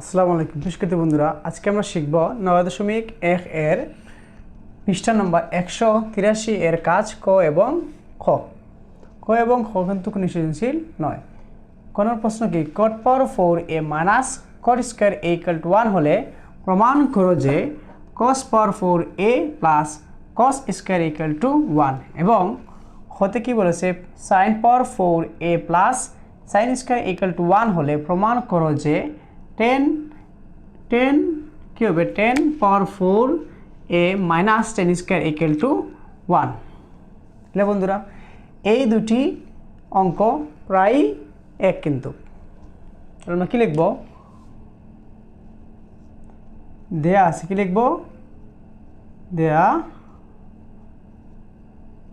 আসসালামু আলাইকুম। সুস্কৃত বন্ধুরা, আজকে আমরা শিখব নয় দশমিক এক এর পৃষ্ঠা নম্বর একশো তিরাশি এর কাজ ক এবং খ। ক এবং খ কিন্তু কোনো সৃজনশীল নয়। কোন প্রশ্ন কি cot power four A minus cot square A equal to one হলে প্রমাণ করো যে cos power four A plus cos square equal to one এবং হতে কি বলেছে sine power four A plus sine square equal to one হলে প্রমাণ করো যে টেন টেন কী হবে tan power four A minus tan square equal to one তাহলে বন্ধুরা, এই দুটি অঙ্ক প্রায় এক কিন্তু। তাহলে আমরা কী লিখব? দেয়া আছে, কি লিখব? দেয়া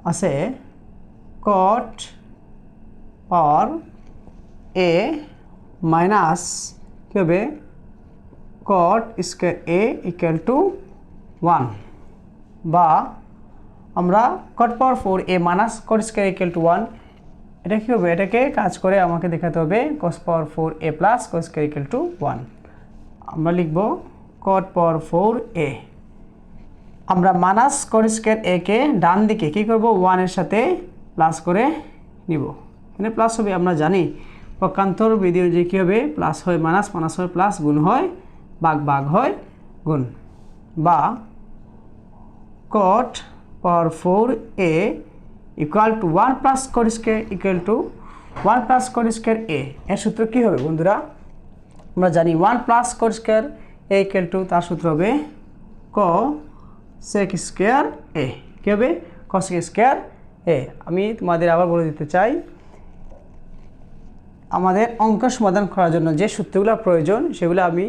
আছে কট পাওয়ার এ মাইনাস কী হবে? Cot square A equal to one বা আমরা cot power four A minus cot square equal to one এটা কী হবে? এটাকে কাজ করে আমাকে দেখাতে হবে cos power four A plus cos square equal to one আমরা লিখব কট পাওয়ার ফোর এ আমরা মানাস কট স্কোয়ার এ কে ডান দিকে কী করব? ওয়ানের সাথে প্লাস করে নিব। এখানে প্লাস হবে, আমরা জানি পক্ষান্তর বিধি অনুযায়ী কী হবে? প্লাস হয় মানাস মানাস হয় প্লাস, গুণ হয় বাঘ বাঘ হয়, গুণ। বা cot power four A equal to one plus cot square equal to one plus cot square A এর সূত্র কী হবে বন্ধুরা? আমরা জানি one plus cot square A equal to তার সূত্র হবে ক সেক স্কোয়ার এ কী হবে? কসেক স্কোয়ার এ আমি তোমাদের আবার বলে দিতে চাই আমাদের অঙ্ক সমাধান করার জন্য যে সূত্রগুলো প্রয়োজন, সেগুলো আমি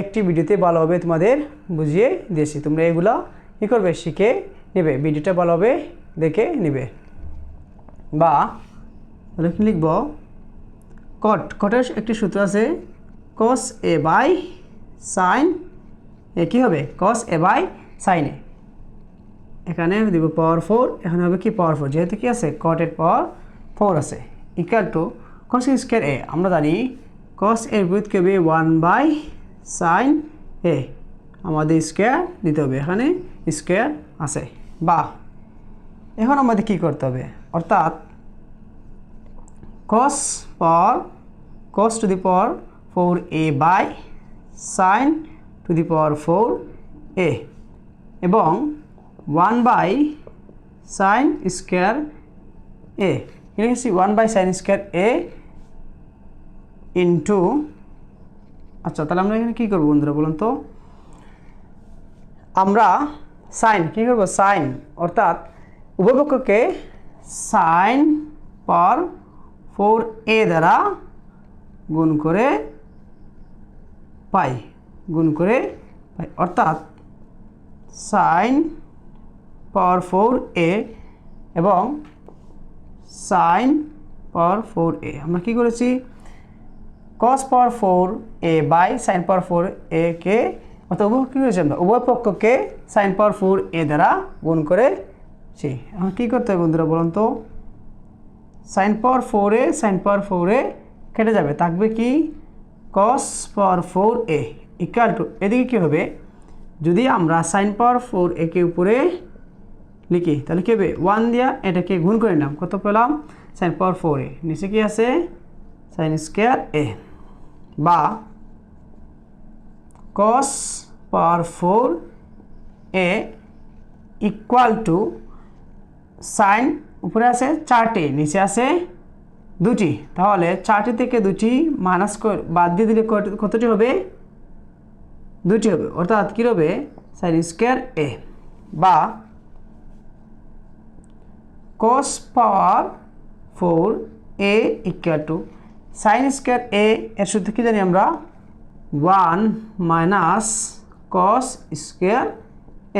একটি ভিডিওতে ভালোভাবে তোমাদের বুঝিয়ে দিয়েছি। তোমরা এগুলো কী করবে? শিখে নেবে। ভিডিওটা ভালোভাবে দেখে নেবে। বা কি লিখব? কট কটের একটি সূত্র আছে কস এ বাই সাইন এ কী হবে? কস এ বাই সাইন এ এখানে দিব পাওয়ার ফোর এখানে হবে কি? পাওয়ার ফোর যেহেতু কি আছে? কটের পাওয়ার ফোর আছে। Equal to cos square A আমরা জানি কস এর বিরুদ্ধ কে হবে ওয়ান বাই সাইন এ আমাদের স্কোয়ার দিতে হবে, এখানে স্কোয়ার আছে। বা, এখন আমাদের কি করতে হবে? অর্থাৎ cos power cos to the power four A by sine to the power four A এবং one by sine square A লিখেছি one by sine square A into আচ্ছা তাহলে আমরা এখানে কী করব বন্ধুরা বলুন তো? আমরা সাইন কী করব? সাইন অর্থাৎ উভয়পক্ষকে সাইন পাওয়ার ফোর এ দ্বারা গুণ করে পাই, গুণ করে পাই। অর্থাৎ সাইন পাওয়ার ফোর এ এবং সাইন পাওয়ার ফোর এ আমরা কী করেছি? Cos power four A by sine power four A কে, অর্থাৎ উভয় কী করেছি আমরা? উভয় পক্ষকে সাইন পাওয়ার ফোর এ দ্বারা গুণ করেছি। এখন কী করতে হবে বন্ধুরা বলুন তো? Sine power four A sine power ফোরে কেটে যাবে। থাকবে কি? Cos power four A equal to এদিকে কী হবে? যদি আমরা সাইন পাওয়ার ফোর একে উপরে লিখি তাহলে কী হবে? ওয়ান দিয়া এটাকে গুণ করে নিলাম কত পেলাম? সাইন পাওয়ার ফোর এ নিচে কি আছে? সাইন স্কোয়ার এ বা cos power four A equal to sine উপরে আছে চারটি, নিচে আছে দুটি। তাহলে চারটি থেকে দুটি মাইনাস বাদ দিয়ে দিলে কতটি হবে? দুটি হবে। অর্থাৎ কী হবে? সাইন স্কোয়ার এ বা cos power four A equal to sine square A এর সূত্র কী জানি আমরা? One minus cos square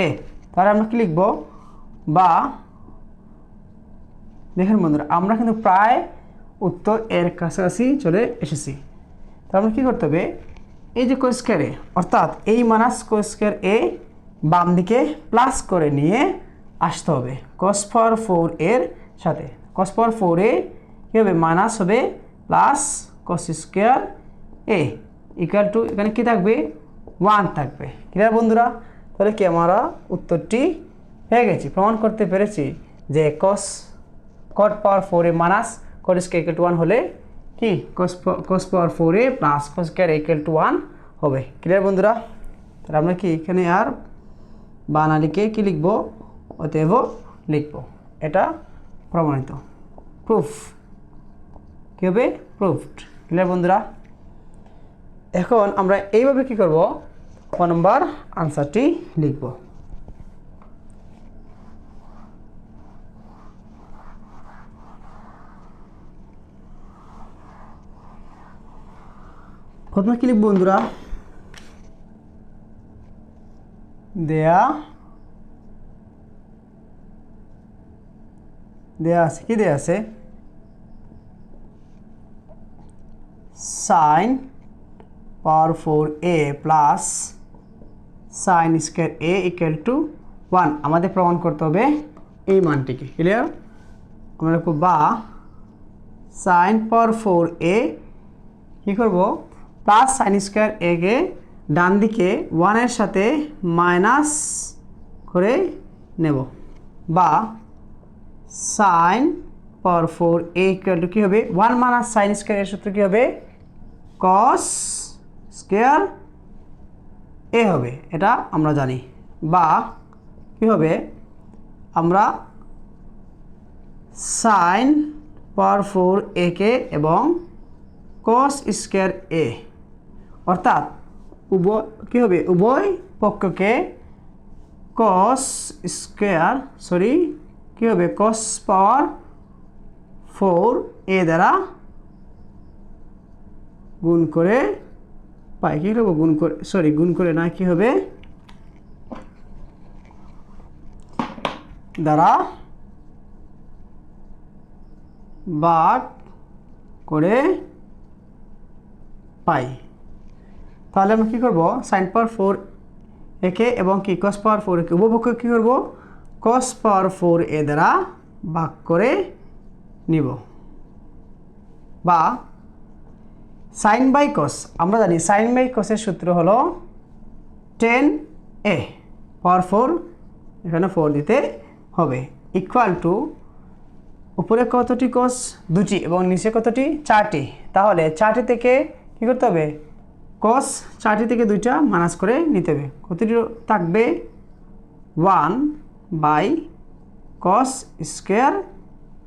A তাহলে আমরা কি লিখব? বা দেখেন বন্ধুরা, আমরা কিন্তু প্রায় উত্তর এর কাছাকাছি চলে এসেছি। তো আমরা কী করতে হবে? এই যে কোস্কেয়ারে অর্থাৎ এই মানাস কোস্কেয়ার এ বাম দিকে প্লাস করে নিয়ে আসতে হবে। কস ফর ফোর এর সাথে। কস পাওয়ার ফোর এ কী হবে মাইনাস হবে? Plus cos square A equal to এখানে কি থাকবে? ওয়ান থাকবে। ক্লিয়ার বন্ধুরা? তাহলে কি আমরা উত্তরটি হয়ে গেছি। প্রমাণ করতে পেরেছি যে cos cot power four A minus cot square equal to one হলে কি? Cos cos power four A plus cos square equal to one হবে। ক্লিয়ার বন্ধুরা? তাহলে আমরা কি এখানে আর বানালিকে কি লিখব? অতএব লিখব। এটা প্রমাণিত। প্রুফ কী হবে? প্রুফড ক্লিয়ার বন্ধুরা? এখন আমরা এইভাবে কি করব? ক নম্বর আনসারটি লিখব। প্রথমে কি লিখব বন্ধুরা? দেয়া দেয়া আছে, কি দেয়া আছে? Sine power four A plus sine square A equal to one আমাদের প্রমাণ করতে হবে এই মানটিকে ক্লিয়ার আমরা বা সাইন পাওয়ার ফোর এ কী করব? প্লাস সাইন স্কোয়ার এ কে ডান দিকে ওয়ানের সাথে মাইনাস করে নেব। বা sine power four A equal to কী হবে? ওয়ান মাইনাস সাইন স্কোয়ার এর সূত্র কী হবে? কস স্কোয়ার এ হবে। এটা আমরা জানি। বা কী হবে? আমরা সাইন পাওয়ার ফোর এ কে এবং কস স্কোয়ার এ অর্থাৎ উভয় কী হবে? উভয় পক্ষকে কস স্কোয়ার সরি কী হবে? কস পাওয়ার ফোর এ দ্বারা গুণ করে পাই, কী হবে গুণ করে সরি গুণ করে না, কি হবে? দ্বারা ভাগ করে পাই। তাহলে আমরা কী করব? সাইন পাওয়ার ফোর একে এবং কি? কস পাওয়ার ফোর একে উপপক্ষ কী করব? কস পাওয়ার ফোর এ দ্বারা ভাগ করে নিব। বা সাইন বাই কস আমরা জানি সাইন বাই কসের সূত্র হলো টেন এ পাওয়ার ফোর এখানে ফোর দিতে হবে। ইকুয়াল টু উপরে কতটি কস দুটি এবং নিচে কতটি? চারটি। তাহলে চারটি থেকে কী করতে হবে? কস চারটি থেকে দুইটা মাইনাস করে নিতে হবে। কতটি থাকবে? One by cos square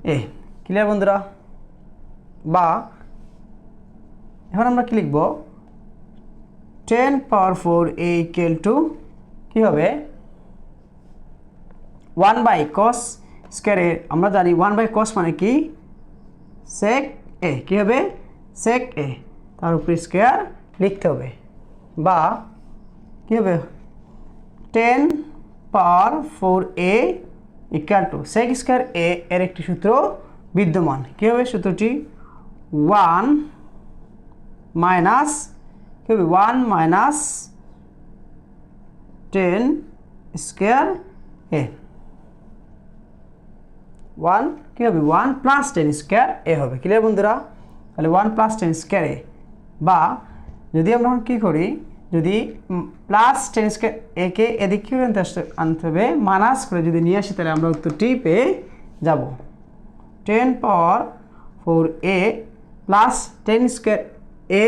A. Clear বন্ধুরা? বা, এখন আমরা কি লিখব? Tan power four A equal to কী হবে? ওয়ান বাই কস স্কোয়ারে আমরা জানি ওয়ান বাই কস মানে কি? সেক এ, কী হবে? সেক এ। তার উপরে স্কোয়ার লিখতে হবে। বা, কী হবে? Tan power four A equal to sec square A এর একটি সূত্র বিদ্যমান। কী হবে সূত্রটি? ওয়ান মাইনাস কী হবে? One minus tan square A one কী হবে? One plus tan square A হবে। ক্লিয়ার বন্ধুরা? তাহলে one plus tan square A বা যদি আমরা কী করি? যদি প্লাস টেন স্কোয়ার একে এদিক কী আনতে আসতে, আনতে হবে মানাস করে যদি নিয়ে আসি, তাহলে আমরা উত্তরটি পেয়ে যাব। Tan power four A plus tan square A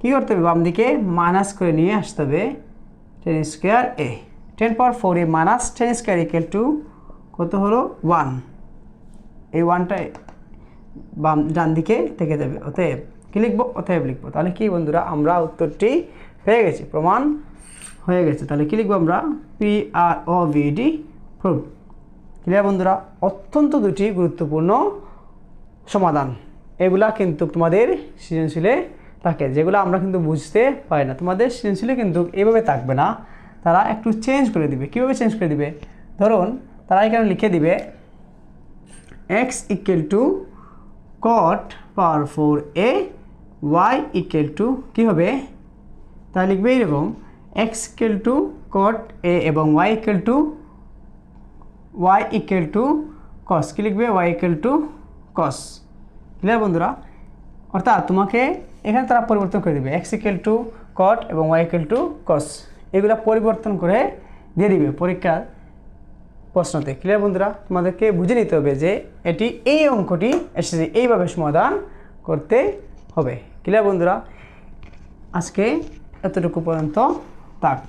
কী করতে হবে? বাম দিকে মাইনাস করে নিয়ে আসতে হবে tan square A tan power four A minus tan square equal to কত হলো? ওয়ান এই ওয়ানটাই বাম, ডান দিকে থেকে যাবে। অতএব কী লিখব? অতএব লিখব। তাহলে কি বন্ধুরা? আমরা উত্তরটি পেয়ে গেছি, প্রমাণ হয়ে গেছে। তাহলে কী লিখব আমরা? P R O V D prove clear বন্ধুরা? অত্যন্ত দুটি গুরুত্বপূর্ণ সমাধান। এগুলা কিন্তু তোমাদের সৃজনশীলে থাকে। যেগুলো আমরা কিন্তু বুঝতে পারি না। তোমাদের সৃজনশীলে কিন্তু এভাবে থাকবে না। তারা একটু চেঞ্জ করে দিবে। কীভাবে চেঞ্জ করে দিবে? ধরুন, তারা এখানে লিখে দিবে X equal to cot power four A Y equal to কী হবে? তা লিখবে এইরকম X equal to cot A এবং Y equal to Y equal to cos কী লিখবে? Y equal to cos clear বন্ধুরা? অর্থাৎ তোমাকে এখানে তারা পরিবর্তন করে দেবে এক্স ইকুয়াল টু কট এবং ওয়াই ইকুয়াল টু কস এগুলো পরিবর্তন করে দিয়ে দিবে পরীক্ষার প্রশ্নতে। ক্লিয়ার বন্ধুরা? তোমাদেরকে বুঝে নিতে হবে যে এটি এই অঙ্কটি এসেছে, এইভাবে সমাধান করতে হবে। ক্লিয়ার বন্ধুরা? আজকে এতটুকু পর্যন্ত থাক